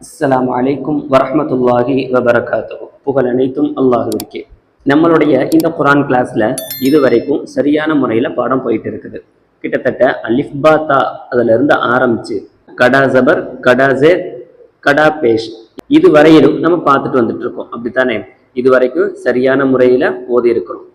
அஸ்லாம் அலைக்கும் வரமத்துல்லாஹி வபரகாத்துஹு. புகழ் அனைத்தும் அல்லாஹுவிற்கே. நம்மளுடைய இந்த குரான் கிளாஸ்ல இதுவரைக்கும் சரியான முறையில் பாடம் போயிட்டு இருக்குது கிட்டத்தட்ட அலிஃபாத்தா அதிலிருந்து ஆரம்பிச்சு கடா ஜபர் கடா கடா பேஷ் இது வரையிலும் நம்ம பார்த்துட்டு வந்துட்டு இருக்கோம் அப்படித்தானே? இது வரைக்கும் சரியான முறையில் ஓதி இருக்கிறோம்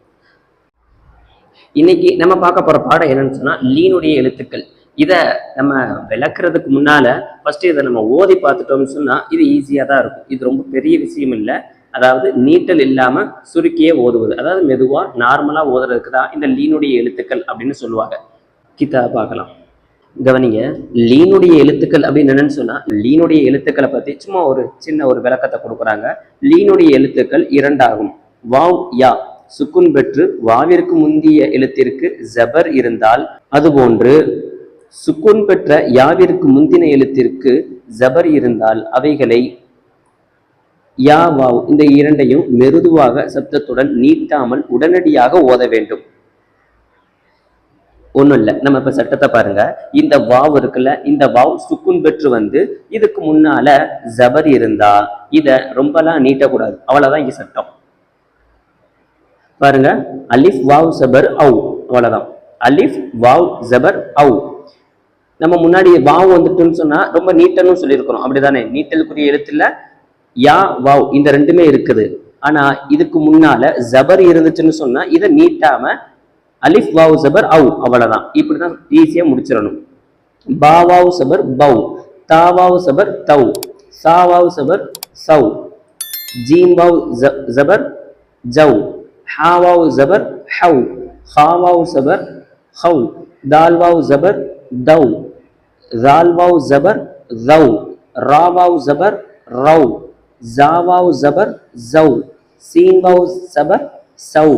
இன்னைக்கு நம்ம பார்க்க போற பாடம் என்னன்னு சொன்னா லீனுடைய எழுத்துக்கள். இதை நம்ம விளக்குறதுக்கு முன்னால ஃபர்ஸ்ட் இதை நம்ம ஓதி பார்த்துட்டோம்னு சொன்னா இது ஈஸியாக தான் இருக்கும். இது ரொம்ப பெரிய விஷயம் இல்லை. அதாவது நீட்டல் இல்லாம சுருக்கியே ஓதுவது. அதாவது மெதுவா நார்மலா ஓதுறதுக்கு தான் இந்த லீனுடைய எழுத்துக்கள் அப்படின்னு சொல்லுவாங்க. கிதா பார்க்கலாம் கவனிங்க லீனுடைய எழுத்துக்கள் அப்படின்னு என்னன்னு சொன்னால் லீனுடைய எழுத்துக்களை பத்தி சும்மா ஒரு சின்ன ஒரு விளக்கத்தை கொடுக்குறாங்க. லீனுடைய எழுத்துக்கள் இரண்டாகும். Wow yeah. சுக்குன் பெற்று வாவிற்கு முந்திய எழுத்திற்கு ஜபர் இருந்தால் அதுபோன்று சுக்குன் பெற்ற யாவிற்கு முந்தின எழுத்திற்கு ஜபர் இருந்தால் அவைகளை யா வாவ் இந்த இரண்டையும் மெருதுவாக சப்தத்துடன் நீட்டாமல் உடனடியாக ஓத வேண்டும். ஒன்றும் இல்லை. நம்ம இப்போ சட்டத்தை பாருங்க. இந்த வாவ் இருக்குல்ல இந்த வாவ் சுக்குன் பெற்று வந்து இதுக்கு முன்னால ஜபர் இருந்தா இதை ரொம்பலாம் நீட்டக்கூடாது. அவ்வளவுதான் இங்கே சட்டம். பாருங்க. அலிஃப் வாவ் ஜபர் அவு. அவ்வளவுதான். அலிஃப் வாவ் ஜபர் அவு. நம்ம முன்னாடி வாவ் வந்துட்டுன்னு சொன்னா ரொம்ப நீட்டன்னு சொல்லியிருக்கிறோம். அப்படிதானே? நீட்டலுக்குரிய எழுத்துல யா வாவ் இந்த ரெண்டுமே இருக்குது. ஆனா இதுக்கு முன்னால ஜபர் இருந்துச்சுன்னு சொன்னா இதை நீட்டாம அலிஃப் வாவ் ஜபர் அவு அவ்வளவுதான். இப்படிதான் ஈஸியா முடிச்சிடணும். பாவாவ் சபர் பவ். தாவாவ் சபர் தவ். சாவாவ் சபர் சவ். ஜீம் வாவ் ஜபர் ஜவ். ஹாவாவ் ஜபர் ஹவ். ஹாவாவ் சபர் ஹவ் தால்வாவ் ஜபர் தவ் ஜால்வாவ் ஜபர் ஜவ் ராவாவ் ஜபர் ரவ் ஜாவாவ் ஜபர் ஜவ் சீன்வாவ் சபர் சவ்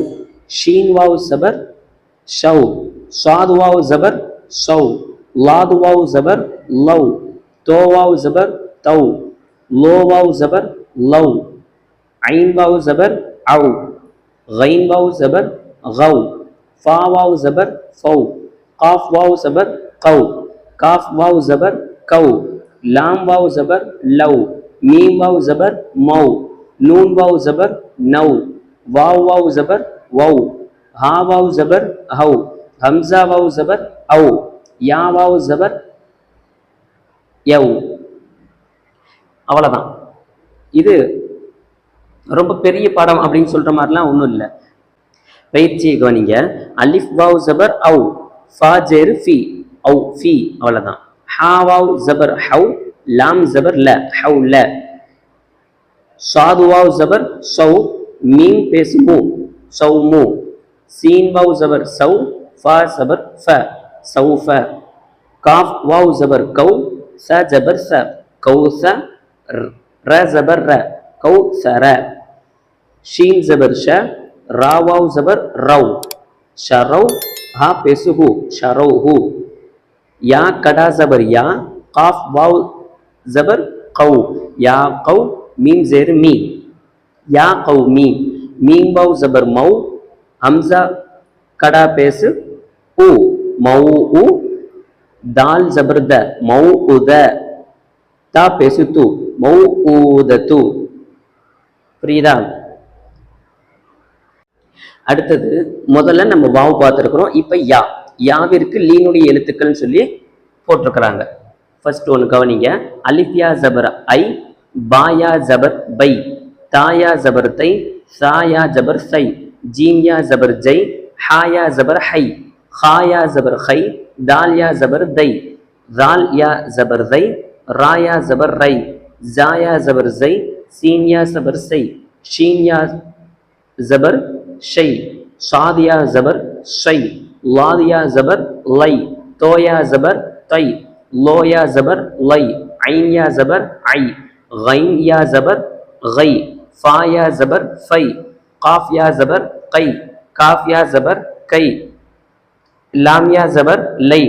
ஷீன்வாவ் சபர் ஷவ் சாதுவாவ் ஜபர் ஷவ் லாதுவாவ் ஜபர் லவ் தோவாவ் ஜபர் தவ் லோவாவ் ஜபர் லவ் ஐன் வாவ் ஜபர் அவு غين واو زبر غو ஃபா வாவ் ஜபர் ஃபவு காஃப் வாவ் ஜபர் கவு காஃப் வாவ் ஜபர் கவு லாம் வாவ் ஜபர் லவ் மீம் வாவ் ஜபர் மௌ நூன் வாவ் ஜபர் நவ் வாவ் வாவ் ஜபர் வௌ ஹா வாவ் ஜபர் ஹவ் ஹம்சா வாவ் ஜபர் அவு யா வாவ் ஜபர் யவ் அவ்வளோதான் இது ரொம்ப பெரிய பாடம் அப்படின்னு சொல்கிற மாதிரிலாம் ஒன்றும் இல்லை பயிற்சியை கவனிங்க. அலிஃப் வாவ் ஜபர் அவு. ஃபா ஜேரு ஃபி. அவு ஃபி. அவ்வளோதான் ஹா வாவ் ஜபர் ஹவு. லாம் ஜபர் ல. ஹவு ல. சாது வாவ் ஜபர் சௌ மீம் பேசு மு. சௌ மு. சீன் வாவ் ஜபர் சௌ ஃபா ஜபர் ஃப. சௌ ஃப. காஃப் வாவ் ஜபர் கௌ. ச ஜபர் ச. கௌ ச. ர ஜபர் ர. கௌ ச ர. ஷீன் ஜபர் ஷ. ராவாவ் ஜபர் ரவ். ஷரவ் ஹா பெசுஹு ஷரவ் ஹூ யா கடா ஜபர் யா காஃப் வாவ் ஜபர் கௌ. யா கௌ மீம் ஜேர் மீ. யா கௌ மீ. மீம் வாவ் ஜபர் மௌ ஹம்சா கடா பேசு உ. மௌ உ தால் ஜபர் த மௌ உத தா. பேசு தூ மௌ ஊதத்து புரியுதா? அடுத்தது முதல்ல நம்ம வாவு பார்த்துருக்குறோம். இப்போ யா. யாவிற்கு லீனுடைய எழுத்துக்கள்னு சொல்லி போட்டிருக்கிறாங்க. ஃபர்ஸ்ட் ஒன்று கவனிங்க. அலிஃபியா ஜபர் ஐ பாயா ஜபர் பை தாயா ஜபர் தை சாயா ஜபர் சை ஜீம்யா ஜபர் ஜை ஹாயா ஜபர் ஹை ஹாயா ஜபர் ஹை தால்யா ஜபர் தை ரால் யா ஜபர் தை ராயா ஜபர் ரை ஜாயா ஜபர் ஜை சீன்யா ஜபர் சை ஷீன்யா زبر شعی شاد یا زبر شعی لاد یا زبر لئی تو یا زبر تئی لو یا زبر لئی عین یا زبر عی غین یا زبر غی فا یا زبر فی قاف یا زبر قی کاف یا زبر کئی لام یا زبر لئی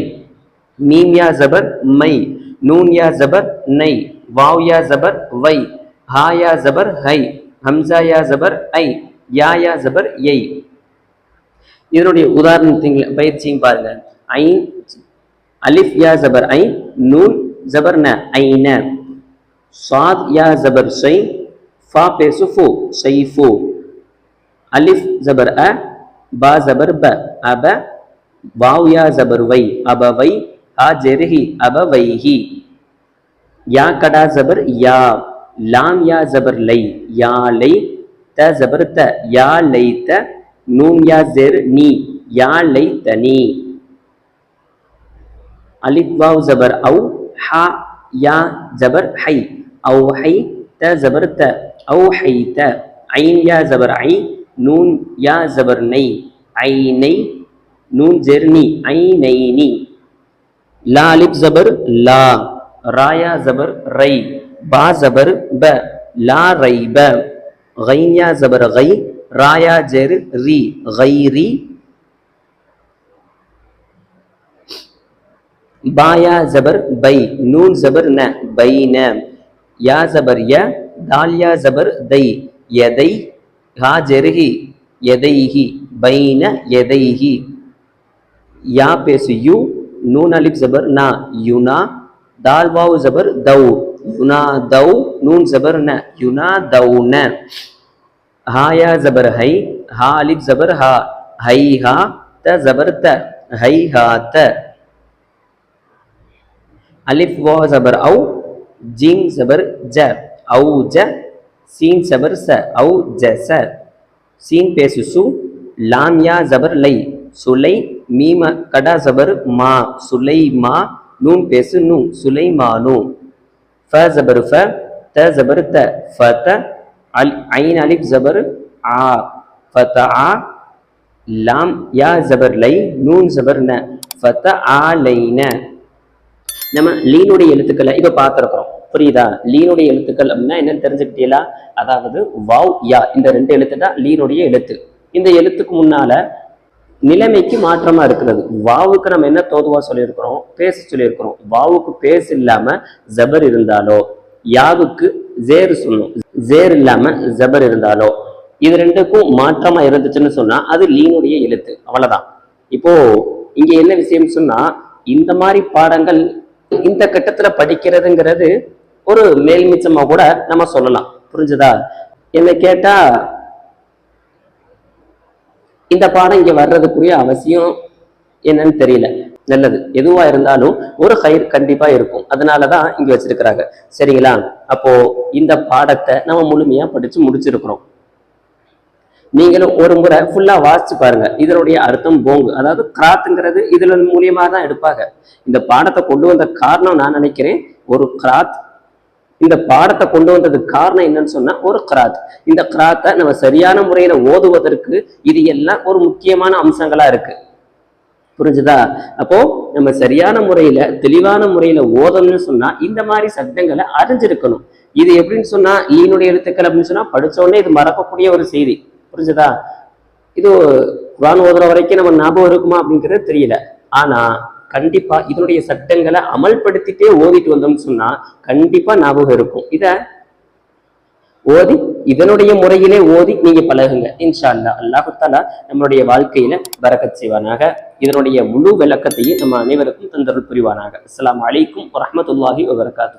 میم یا زبر مئی نون یا زبر نئی واو یا زبر وئی ہا یا زبر ہئی حمزہ یا زبر ای யா யா ஜபர் யை இதனுடைய உதாரணத்தின் பயிற்சியும் பாருங்க. ஐ அலிஃப் யா ஜபர் ஐ நூன் ஜபர் ந ஐன சாத் யா ஜபர் ஷை ஃபா பேசு ஃபோ. சை ஃபோ. அலிஃப் ஜபர் அ. பா ஜபர் ப. அப. வாவ் யா ஜபர் வை. அப வை. ஹா ஜெருஹி. அப வைஹி. யா கடா ஜபர் யா. லாம் யா ஜபர் லை. யா லை. த ஜபர் யா லைத்த த நூன் யா ஜெர் நீ யா லைத்த நீ. அலிப் வாவ் ஜபர் அவு ஹா யா ஜபர் ஹை. அவு ஹை த ஜபர் அவு ஹை த ஐன் யா ஜபர் ஐ நூன் யா ஜபர் நை. ஐ நை நூன் ஜெர் நீ ஐ நை. நீ லா அலிப் ஜபர் லா ராயா ஜபர் ரை. பா ஜபர் ப லா ரை ப. கைன்யா ஜபர் கை ராயா ஜெர் ரி கைரி பாயா ஜபர் பை நூன் ஜபர் ந பைன யா ஜபர் ய தால்யா ஜபர் தை எதை ஹா ஜெருகி எதைஹி பைன எதைஹி. யா பேசு யு நூன் அலிப் ஜபர் நா யுனா தால் வாவு ஜபர் தௌ. யுனா தௌ நூன் ஜபர் ந. யுனா தௌ ந ஹாயா ஜபர் ஹை ஹா அலிப் ஜபர் ஹா ஹை ஹா த ஜபர் த ஹை ஹா த. அலிஃப் வா ஜபர் ஔ ஜீம் ஜபர் ஜ. ஔ ஜ சீன் ஜபர் ச ஔ ஜ ச. சீன் பேசு சு லாம் யா ஜபர் லை. சுலை மீம கடா ஜபர் மா சுலை மா நூன் பேசு நூ சுலை மா நூ. ஃப ஜபரு ஃப த ஜபரு த ஃப த அல் ஐன் அலிப் ஜபர் ஆ ஃப த ஆ லாம் யா ஜபர் லை நூன் ஜபர் ந ஃப த ஆ லைன நம்ம லீனுடைய எழுத்துக்களை இப்போ பார்த்துருக்குறோம். புரியுதா? லீனுடைய எழுத்துக்கள் அப்படின்னா என்னன்னு தெரிஞ்சுக்கிட்டீங்களா? அதாவது வாவ் யா. இந்த ரெண்டு எழுத்து தான் லீனுடைய எழுத்து. இந்த எழுத்துக்கு முன்னால நிலைமைக்கு மாற்றமா இருக்கிறது. வாவுக்கு நம்ம என்ன தோதுவா சொல்லியிருக்கிறோம்? பேச சொல்லியிருக்கிறோம். வாவுக்கு பேஸ் இல்லாம ஜபர் இருந்தாலோ யாவுக்கு ஜேர் சொல்லணும். ஜேர் இல்லாம ஜபர் இருந்தாலோ இது ரெண்டுக்கும் மாற்றமா இருந்துச்சுன்னு சொன்னா அது லீனுடைய எழுத்து. அவ்வளவுதான். இப்போ இங்க என்ன விஷயம் சொன்னா இந்த மாதிரி பாடங்கள் இந்த கட்டத்துல படிக்கிறதுங்கிறது ஒரு மேல்மிச்சமா கூட நம்ம சொல்லலாம். புரிஞ்சுதா? என்ன கேட்டா இந்த பாடம் இங்க வர்றதுக்குரிய அவசியம் என்னன்னு தெரியல. நல்லது. எதுவா இருந்தாலும் ஒரு கயிறு கண்டிப்பா இருக்கும். அதனாலதான் இங்க வச்சிருக்கிறாங்க. சரிங்களா? அப்போ இந்த பாடத்தை நம்ம முழுமையா படிச்சு முடிச்சிருக்கிறோம். நீங்களும் ஒரு முறை ஃபுல்லா வாசிச்சு பாருங்க. இதனுடைய அர்த்தம் போங்கு. அதாவது கிராத்துங்கிறது இதுல மூலியமா தான் எடுப்பாங்க. இந்த பாடத்தை கொண்டு வந்த காரணம் நான் நினைக்கிறேன் ஒரு கிராத் இந்த பாடத்தை கொண்டு வந்ததுக்கு காரணம் என்னன்னு சொன்னா ஒரு கிராத். இந்த கிராத்தை நம்ம சரியான முறையில ஓதுவதற்கு இது எல்லாம் ஒரு முக்கியமான அம்சங்களா இருக்கு. புரிஞ்சுதா? அப்போ நம்ம சரியான முறையில தெளிவான முறையில ஓதணும்னு சொன்னா இந்த மாதிரி சப்தங்களை அறிஞ்சிருக்கணும். இது எப்படின்னு சொன்னா ஈனுடைய எழுத்துக்கள் அப்படின்னு சொன்னா படிச்ச உடனே இது மறக்கக்கூடிய ஒரு செய்தி. புரிஞ்சுதா? இது குரான் ஓதுற வரைக்கும் நம்ம ஞாபகம் இருக்குமா அப்படிங்கிறது தெரியல. ஆனா கண்டிப்பா இதனுடைய சட்டங்களை அமல்படுத்திட்டே ஓதிட்டு வந்தோம்னு சொன்னா கண்டிப்பா ஞாபகம் இருக்கும். இத ஓதி இதனுடைய முறையிலே ஓதி நீங்க பழகுங்க. இன்ஷா அல்லா அல்லாஹு நம்மளுடைய வாழ்க்கையில பரக்கத் செய்வானாக. இதனுடைய முழு விளக்கத்தையும் நம்ம அனைவருக்கும் தந்தருள் புரிவானாக. அஸ்லாம் அலைக்கும் வரமத்துல்லாஹி வபரகாத்து